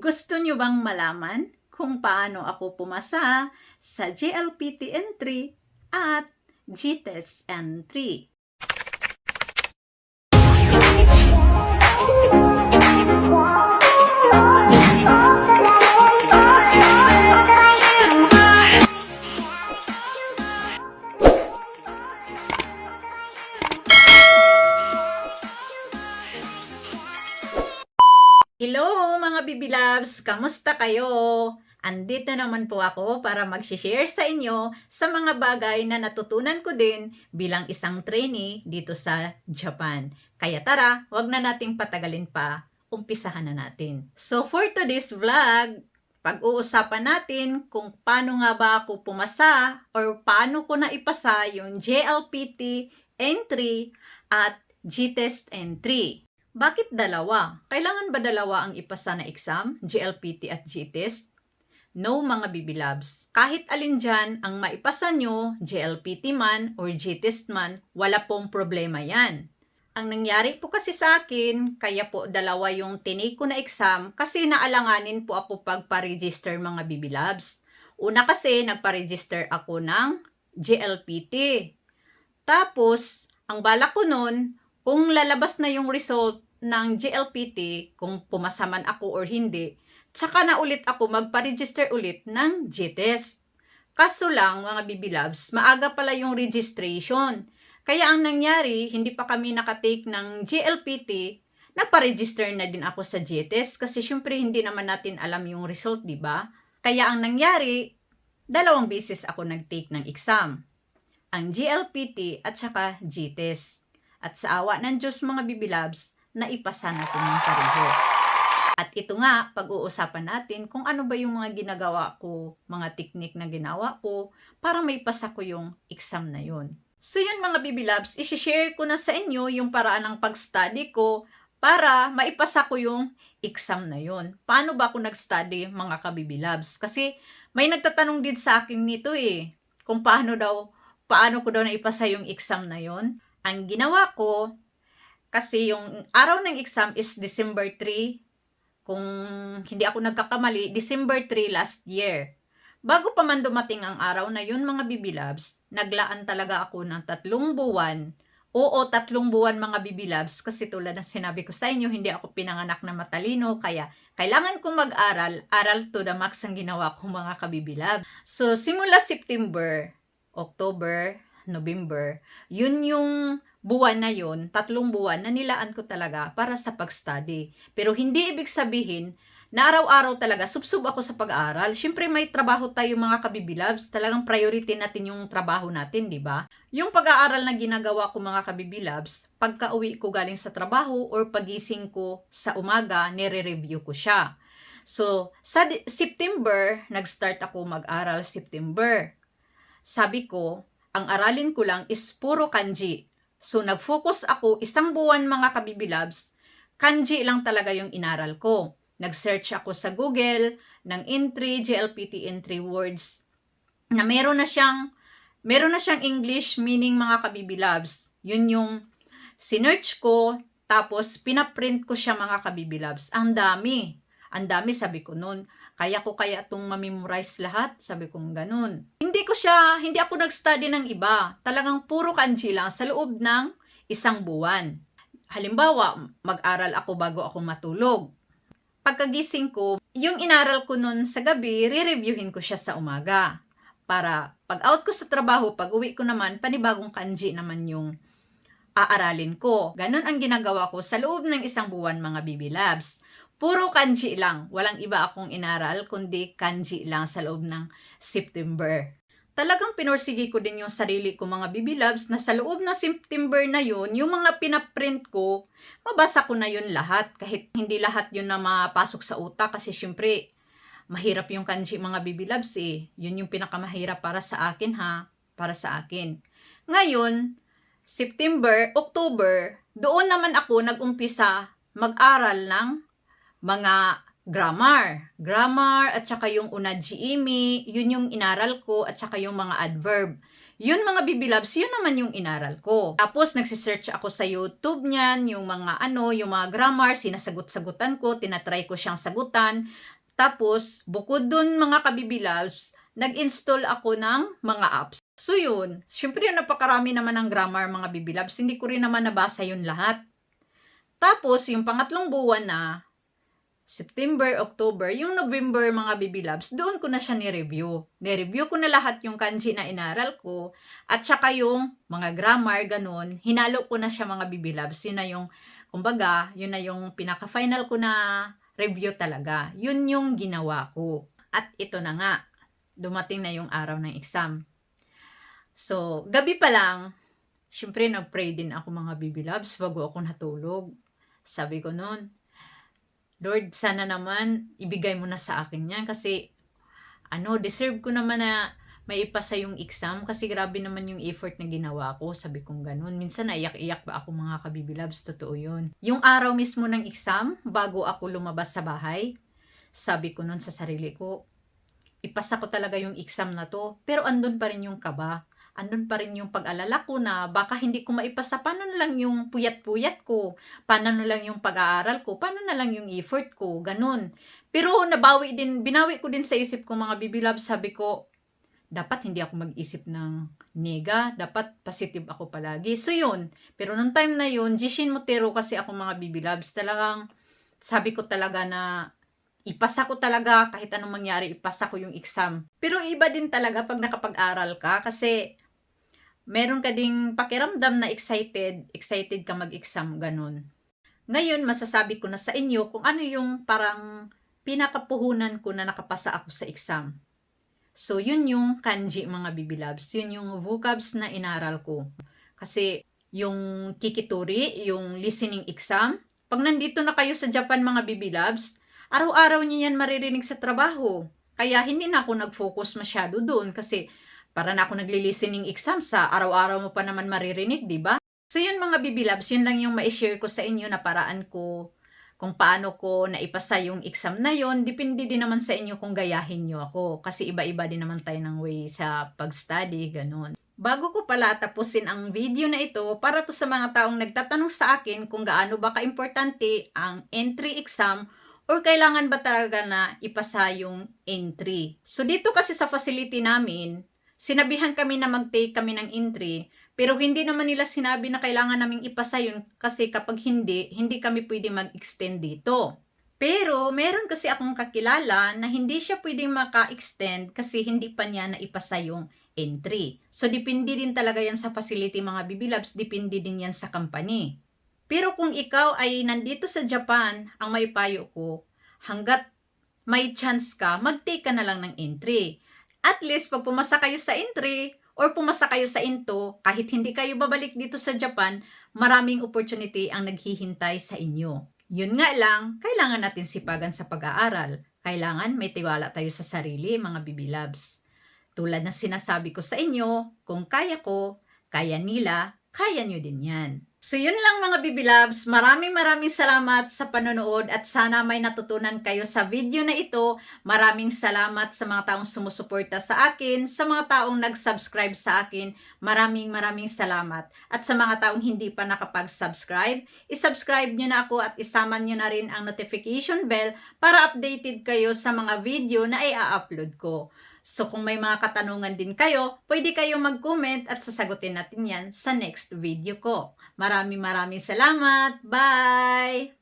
Gusto nyo bang malaman kung paano ako pumasa sa JLPT N3 at GTES N3? Bibi Loves! Kamusta kayo? Andito naman po ako para mag-share sa inyo sa mga bagay na natutunan ko din bilang isang trainee dito sa Japan. Kaya tara, wag na nating patagalin pa. Umpisahan na natin. So for today's vlog, pag-uusapan natin kung paano nga ba ako pumasa or paano ko na ipasa yung JLPT N3 at GTEST N3. Bakit dalawa? Kailangan ba dalawa ang ipasa na exam, GLPT at GTEST? No mga bibilabs. Kahit alin dyan ang maipasa nyo, GLPT man or GTEST man, wala pong problema yan. Ang nangyari po kasi sa akin, kaya po dalawa yung tinake ko na exam kasi naalanganin po ako pagpa-register mga bibilabs. Una kasi nagpa-register ako ng GLPT. Tapos, ang balak ko nun, kung lalabas na yung result ng GLPT, kung pumasa man ako or hindi, tsaka na ulit ako magpa-register ulit ng GTEST. Kaso lang, mga bibilabs, maaga pala yung registration. Kaya ang nangyari, hindi pa kami nakatake ng GLPT, nagpa-register na din ako sa GTEST kasi syempre hindi naman natin alam yung result, di ba? Kaya ang nangyari, dalawang beses ako nag-take ng exam. Ang GLPT at saka GTEST. At sa awa ng Diyos mga bibilabs, naipasa na ko ng pareho. At ito nga, pag-uusapan natin kung ano ba yung mga ginagawa ko, mga teknik na ginawa ko, para may pasa ko yung exam na yun. So yun mga bibilabs, isi-share ko na sa inyo yung paraan ng pag-study ko para maipasa ko yung exam na yun. Paano ba ako nag-study mga kabibilabs? Kasi may nagtatanong din sa akin nito eh, kung paano daw, paano ko daw naipasa yung exam na yun. Ang ginawa ko, kasi yung araw ng exam is December 3. Kung hindi ako nagkakamali, December 3 last year. Bago pa man dumating ang araw na yun mga bibilabs, naglaan talaga ako ng tatlong buwan. Oo, tatlong buwan mga bibilabs kasi tulad ng sinabi ko sa inyo, hindi ako pinanganak na matalino kaya kailangan kong mag-aral, aral to the max ang ginawa ko mga kabibilab. So, simula September, October, November, yun yung buwan na yun, tatlong buwan na nilaan ko talaga para sa pag-study. Pero hindi ibig sabihin na araw-araw talaga subsub ako sa pag-aaral. Siyempre may trabaho tayo mga kabibilabs, talagang priority natin yung trabaho natin, di ba? Yung pag-aaral na ginagawa ko mga kabibilabs, pagka uwi ko galing sa trabaho or pagising ko sa umaga, nire-review ko siya. So, sa September, nag-start ako mag-aral September. Sabi ko, ang aralin ko lang is puro kanji. So, nag-focus ako isang buwan mga kabibilabs, kanji lang talaga yung inaral ko. Nag-search ako sa Google ng entry, GLPT entry words na meron na siyang meron na siyang English meaning mga kabibilabs. Yun yung sinearch ko, tapos pinaprint ko siya mga kabibilabs. Ang dami. Ang dami sabi ko noon. Kaya ko kaya itong mamemorize lahat? Sabi kong ganun. Hindi ko siya, hindi ako nag-study ng iba. Talagang puro kanji lang sa loob ng isang buwan. Halimbawa, mag-aral ako bago ako matulog. Pagkagising ko, yung inaral ko nun sa gabi, re-reviewin ko siya sa umaga. Para pag out ko sa trabaho, pag uwi ko naman, panibagong kanji naman yung aaralin ko. Ganon ang ginagawa ko sa loob ng isang buwan mga BB Labs. Puro kanji lang. Walang iba akong inaral, kundi kanji lang sa loob ng September. Talagang pinursige ko din yung sarili ko mga BB Labs na sa loob ng September na yun, yung mga pinaprint ko, mabasa ko na yun lahat. Kahit hindi lahat yun na mapasok sa utak kasi syempre, mahirap yung kanji mga BB Labs eh. Yun yung pinakamahirap para sa akin ha, para sa akin. Ngayon, September, October, doon naman ako nag-umpisa mag-aral ng mga grammar. Grammar at saka yung unaji imi, yun yung inaral ko at saka yung mga adverb. Yun mga bibilabs, yun naman yung inaral ko. Tapos nagsisearch ako sa YouTube niyan, yung mga ano, yung mga grammar, sinasagot-sagutan ko, tinatry ko siyang sagutan. Tapos, bukod dun mga kabibilabs, nag-install ako ng mga apps. So yun, syempre yun napakarami naman ng grammar mga bibilabs, hindi ko rin naman nabasa yun lahat. Tapos, yung pangatlong buwan na, September, October, yung November mga bibilabs, doon ko na siya ni-review. Ni-review ko na lahat yung kanji na inaral ko, at saka yung mga grammar, ganun, hinalo ko na siya mga bibilabs. Yun na yung, kumbaga, yun na yung pinaka-final ko na review talaga. Yun yung ginawa ko. At ito na nga, dumating na yung araw ng exam. So, gabi pa lang, syempre nag-pray din ako mga bibilabs bago ako natulog. Sabi ko noon, Lord, sana naman ibigay mo na sa akin yan kasi ano, deserve ko naman na may ipasa yung exam kasi grabe naman yung effort na ginawa ko. Sabi kong ganun. Minsan naiyak-iyak pa ako mga kabibilabs. Totoo yun. Yung araw mismo ng exam, bago ako lumabas sa bahay, sabi ko nun sa sarili ko, ipasa ko talaga yung exam na to. Pero andun pa rin yung kaba. Andun pa rin yung pag-alala ko na baka hindi ko maipasa. Paano na lang yung puyat-puyat ko? Paano na lang yung pag-aaral ko? Paano na lang yung effort ko? Ganun. Pero nabawi din, binawi ko din sa isip ko mga bibilab. Sabi ko, dapat hindi ako mag-isip ng nega. Dapat positive ako palagi. So yun. Pero nung time na yun, Jishin Motero kasi ako mga bibilabs. Talagang sabi ko talaga na ipasa ko talaga kahit anong mangyari, ipasa ko yung exam. Pero iba din talaga pag nakapag-aral ka kasi meron ka ding pakiramdam na excited, excited ka mag-exam, ganun. Ngayon, masasabi ko na sa inyo kung ano yung parang pinakapuhunan ko na nakapasa ako sa exam. So, yun yung kanji mga bibilabs. Yun yung vocabs na inaral ko. Kasi, yung kikituri, yung listening exam, pag nandito na kayo sa Japan mga bibilabs, araw-araw niyo yan maririnig sa trabaho. Kaya hindi na ako nag-focus masyado doon kasi para na ako nagli-listening exam sa araw-araw mo pa naman maririnig, di ba? So yun mga bibilabs, yun lang yung ma-share ko sa inyo na paraan ko kung paano ko naipasa yung exam na yon depende din naman sa inyo kung gayahin nyo ako. Kasi iba-iba din naman tayo ng way sa pag-study, ganun. Bago ko pala tapusin ang video na ito, para to sa mga taong nagtatanong sa akin kung gaano ba kaimportante ang entry exam or kailangan ba talaga na ipasa yung entry. So dito kasi sa facility namin, sinabihan kami na mag-take kami ng entry, pero hindi naman nila sinabi na kailangan naming ipasa yun kasi kapag hindi, hindi kami pwede mag-extend dito. Pero meron kasi akong kakilala na hindi siya pwedeng maka-extend kasi hindi pa niya naipasa yung entry. So depende din talaga yan sa facility mga bibilabs, depende din yan sa company. Pero kung ikaw ay nandito sa Japan, ang may payo ko, hanggat may chance ka, mag-take ka na lang ng entry. At least pag pumasa kayo sa entry, or pumasa kayo sa into, kahit hindi kayo babalik dito sa Japan, maraming opportunity ang naghihintay sa inyo. Yun nga lang, kailangan natin sipagan sa pag-aaral. Kailangan may tiwala tayo sa sarili, mga bibilabs. Tulad na sinasabi ko sa inyo, kung kaya ko, kaya nila, kaya nyo din yan. So yun lang mga bibilabs, maraming maraming salamat sa panonood at sana may natutunan kayo sa video na ito. Maraming salamat sa mga taong sumusuporta sa akin, sa mga taong nag-subscribe sa akin. Maraming maraming salamat. At sa mga taong hindi pa nakapag-subscribe, isubscribe nyo na ako at isama nyo na rin ang notification bell para updated kayo sa mga video na i-upload ko. So kung may mga katanungan din kayo, pwede kayo mag-comment at sasagutin natin yan sa next video ko. Maraming maraming salamat. Bye!